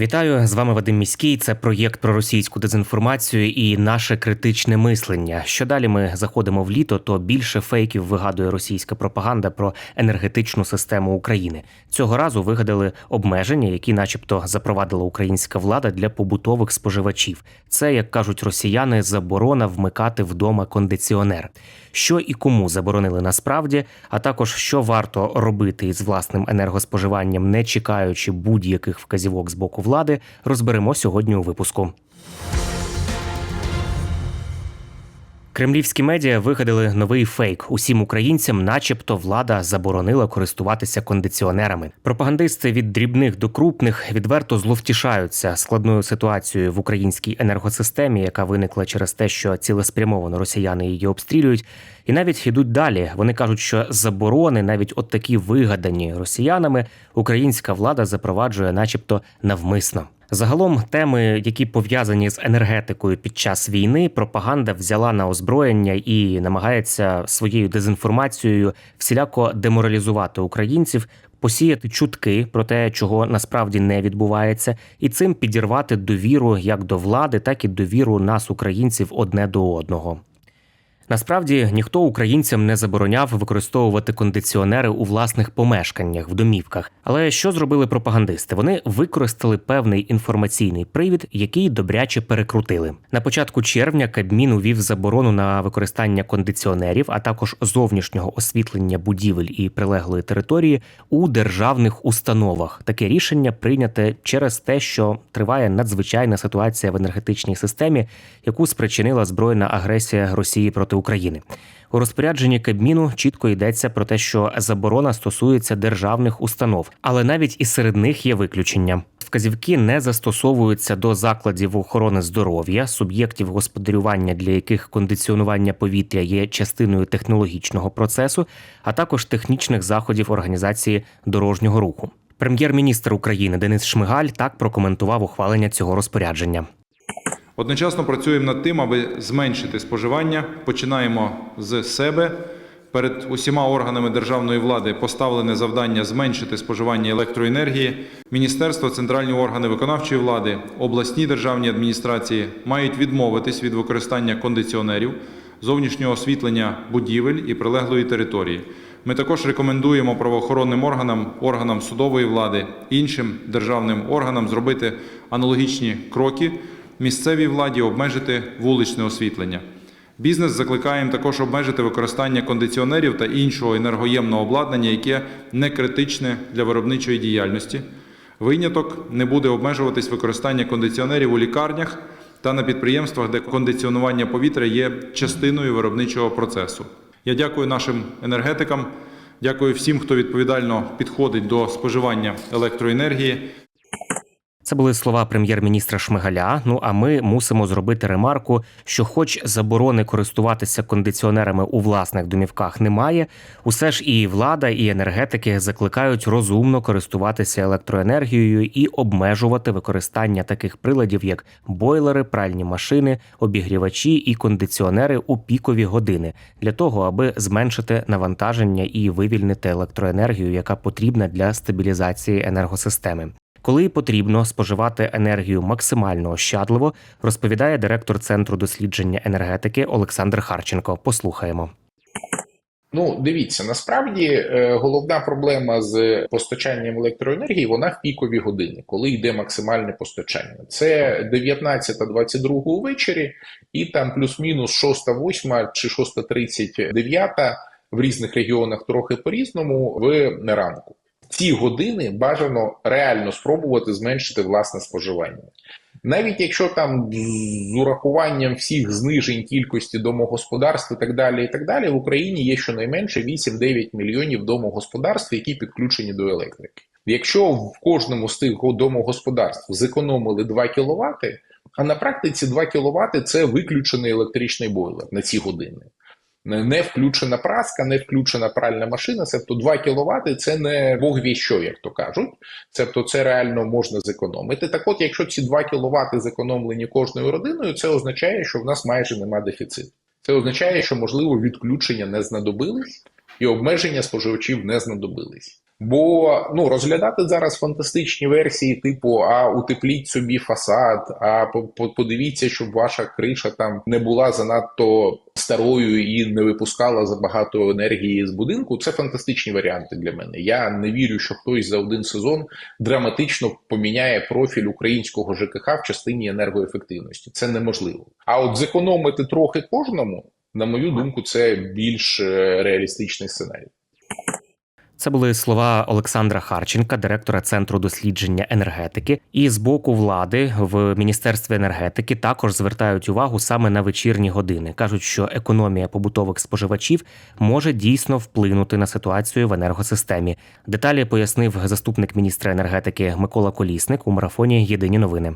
Вітаю з вами Вадим Міський. Це проєкт про російську дезінформацію і наше критичне мислення. Що далі ми заходимо в літо, то більше фейків вигадує російська пропаганда про енергетичну систему України. Цього разу вигадали обмеження, які, начебто, запровадила українська влада для побутових споживачів. Це, як кажуть росіяни, заборона вмикати вдома кондиціонер. Що і кому заборонили насправді, а також що варто робити із власним енергоспоживанням, не чекаючи будь-яких вказівок з боку влади, розберемо сьогодні у випуску. Кремлівські медіа вигадали новий фейк. Усім українцям, начебто, влада заборонила користуватися кондиціонерами. Пропагандисти від дрібних до крупних відверто зловтішаються складною ситуацією в українській енергосистемі, яка виникла через те, що цілеспрямовано росіяни її обстрілюють. І навіть йдуть далі. Вони кажуть, що заборони, навіть от такі вигадані росіянами, українська влада запроваджує, начебто, навмисно. Загалом теми, які пов'язані з енергетикою під час війни, пропаганда взяла на озброєння і намагається своєю дезінформацією всіляко деморалізувати українців, посіяти чутки про те, чого насправді не відбувається, і цим підірвати довіру як до влади, так і довіру нас, українців, одне до одного. Насправді ніхто українцям не забороняв використовувати кондиціонери у власних помешканнях в домівках. Але що зробили пропагандисти? Вони використали певний інформаційний привід, який добряче перекрутили. На початку червня Кабмін увів заборону на використання кондиціонерів, а також зовнішнього освітлення будівель і прилеглої території у державних установах. Таке рішення прийняте через те, що триває надзвичайна ситуація в енергетичній системі, яку спричинила збройна агресія Росії проти України. У розпорядженні Кабміну чітко йдеться про те, що заборона стосується державних установ, але навіть і серед них є виключення. Вказівки не застосовуються до закладів охорони здоров'я, суб'єктів господарювання, для яких кондиціонування повітря є частиною технологічного процесу, а також технічних заходів організації дорожнього руху. Прем'єр-міністр України Денис Шмигаль так прокоментував ухвалення цього розпорядження. Одночасно працюємо над тим, аби зменшити споживання. Починаємо з себе. Перед усіма органами державної влади поставлене завдання зменшити споживання електроенергії. Міністерство, центральні органи виконавчої влади, обласні державні адміністрації мають відмовитись від використання кондиціонерів, зовнішнього освітлення будівель і прилеглої території. Ми також рекомендуємо правоохоронним органам, органам судової влади, іншим державним органам зробити аналогічні кроки місцевій владі обмежити вуличне освітлення. Бізнес закликаємо також обмежити використання кондиціонерів та іншого енергоємного обладнання, яке не критичне для виробничої діяльності. Виняток не буде обмежуватись використання кондиціонерів у лікарнях та на підприємствах, де кондиціонування повітря є частиною виробничого процесу. Я дякую нашим енергетикам, дякую всім, хто відповідально підходить до споживання електроенергії. Це були слова прем'єр-міністра Шмигаля. Ну а ми мусимо зробити ремарку, що, хоч заборони користуватися кондиціонерами у власних домівках немає, усе ж і влада, і енергетики закликають розумно користуватися електроенергією і обмежувати використання таких приладів, як бойлери, пральні машини, обігрівачі і кондиціонери у пікові години, для того, аби зменшити навантаження і вивільнити електроенергію, яка потрібна для стабілізації енергосистеми. Коли потрібно споживати енергію максимально ощадливо, розповідає директор центру дослідження енергетики Олександр Харченко. Послухаємо. Ну, дивіться, насправді е, головна проблема з постачанням електроенергії вона в пікові години, коли йде максимальне постачання. Це 19-22 увечері, і там плюс-мінус 6-8 чи 6.39 в різних регіонах трохи по-різному в ранку. Ці години бажано реально спробувати зменшити власне споживання. Навіть якщо там з урахуванням всіх знижень кількості домогосподарств і так далі, і так далі, в Україні є щонайменше 8-9 мільйонів домогосподарств, які підключені до електрики. Якщо в кожному з тих домогосподарств зекономили 2 кВт, а на практиці 2 кВт – це виключений електричний бойлер на ці години. Не включена праска, не включена пральна машина, себто 2 кВт – це не Бог ві що, як то кажуть. Себто це реально можна зекономити. Так от, якщо ці 2 кВт зекономлені кожною родиною, це означає, що в нас майже нема дефіциту. Це означає, що можливо відключення не знадобились і обмеження споживачів не знадобились. Бо ну розглядати зараз фантастичні версії, типу а утепліть собі фасад, а по- по- подивіться, щоб ваша криша там не була занадто старою і не випускала забагато енергії з будинку. Це фантастичні варіанти для мене. Я не вірю, що хтось за один сезон драматично поміняє профіль українського ЖКХ в частині енергоефективності. Це неможливо. А от зекономити трохи кожному, на мою думку, це більш е, реалістичний сценарій. Це були слова Олександра Харченка, директора центру дослідження енергетики. І з боку влади в міністерстві енергетики також звертають увагу саме на вечірні години. кажуть, що економія побутових споживачів може дійсно вплинути на ситуацію в енергосистемі. Деталі пояснив заступник міністра енергетики Микола Колісник у марафоні Єдині новини.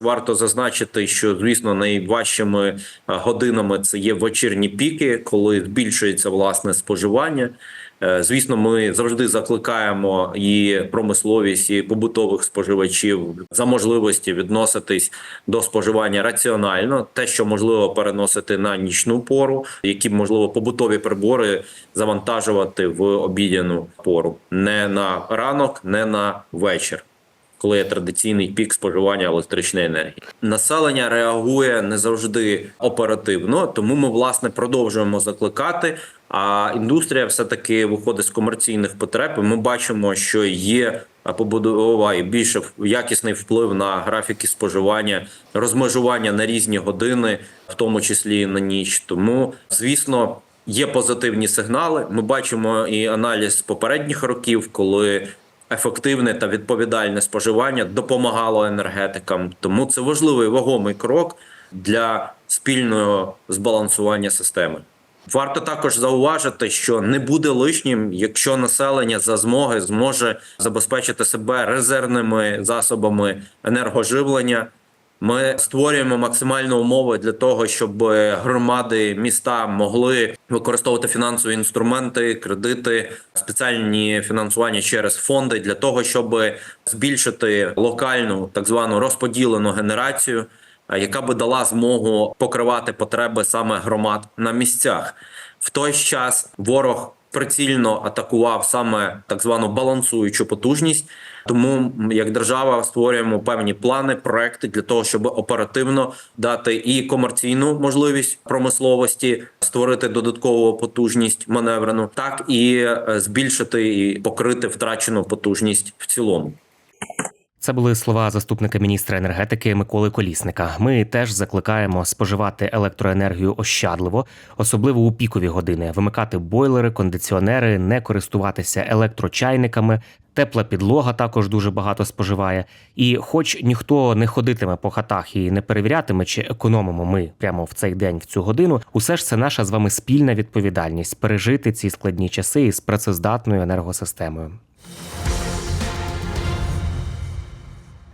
Варто зазначити, що звісно найважчими годинами це є вечірні піки, коли збільшується власне споживання. Е, Звісно, ми завжди закликаємо і промисловість, і побутових споживачів за можливості відноситись до споживання раціонально, те, що можливо переносити на нічну пору, які можливо побутові прибори завантажувати в обідяну пору, не на ранок, не на вечір коли є традиційний пік споживання електричної енергії. Населення реагує не завжди оперативно, тому ми власне продовжуємо закликати. А індустрія все таки виходить з комерційних потреб. Ми бачимо, що є побудова і більше якісний вплив на графіки споживання, розмежування на різні години, в тому числі і на ніч. Тому, звісно. Є позитивні сигнали. Ми бачимо і аналіз попередніх років, коли ефективне та відповідальне споживання допомагало енергетикам. Тому це важливий вагомий крок для спільного збалансування системи. Варто також зауважити, що не буде лишнім, якщо населення за змоги зможе забезпечити себе резервними засобами енергоживлення. Ми створюємо максимальні умови для того, щоб громади міста могли використовувати фінансові інструменти, кредити, спеціальні фінансування через фонди для того, щоб збільшити локальну так звану розподілену генерацію, яка би дала змогу покривати потреби саме громад на місцях. В той час ворог прицільно атакував саме так звану балансуючу потужність. Тому як держава створюємо певні плани, проекти для того, щоб оперативно дати і комерційну можливість промисловості створити додаткову потужність маневрену, так і е, збільшити і покрити втрачену потужність в цілому. Це були слова заступника міністра енергетики Миколи Колісника. Ми теж закликаємо споживати електроенергію ощадливо, особливо у пікові години, вимикати бойлери, кондиціонери, не користуватися електрочайниками. Тепла підлога також дуже багато споживає. І, хоч ніхто не ходитиме по хатах і не перевірятиме, чи економимо ми прямо в цей день в цю годину, усе ж це наша з вами спільна відповідальність пережити ці складні часи із працездатною енергосистемою.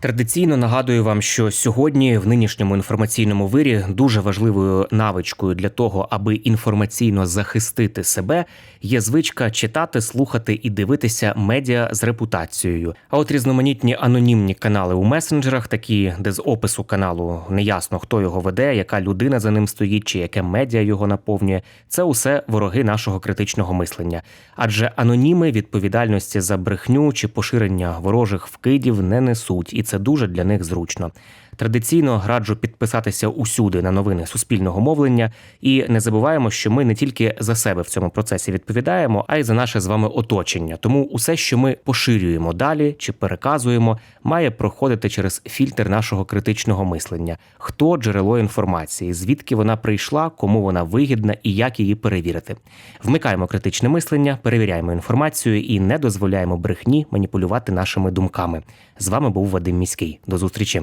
Традиційно нагадую вам, що сьогодні в нинішньому інформаційному вирі дуже важливою навичкою для того, аби інформаційно захистити себе, є звичка читати, слухати і дивитися медіа з репутацією. А от різноманітні анонімні канали у месенджерах, такі, де з опису каналу неясно хто його веде, яка людина за ним стоїть, чи яке медіа його наповнює, це усе вороги нашого критичного мислення. Адже аноніми відповідальності за брехню чи поширення ворожих вкидів не несуть, і це дуже для них зручно. Традиційно раджу підписатися усюди на новини суспільного мовлення, і не забуваємо, що ми не тільки за себе в цьому процесі відповідаємо, а й за наше з вами оточення. Тому усе, що ми поширюємо далі чи переказуємо, має проходити через фільтр нашого критичного мислення. Хто джерело інформації, звідки вона прийшла, кому вона вигідна і як її перевірити. Вмикаємо критичне мислення, перевіряємо інформацію і не дозволяємо брехні маніпулювати нашими думками. З вами був Вадим Міський. До зустрічі.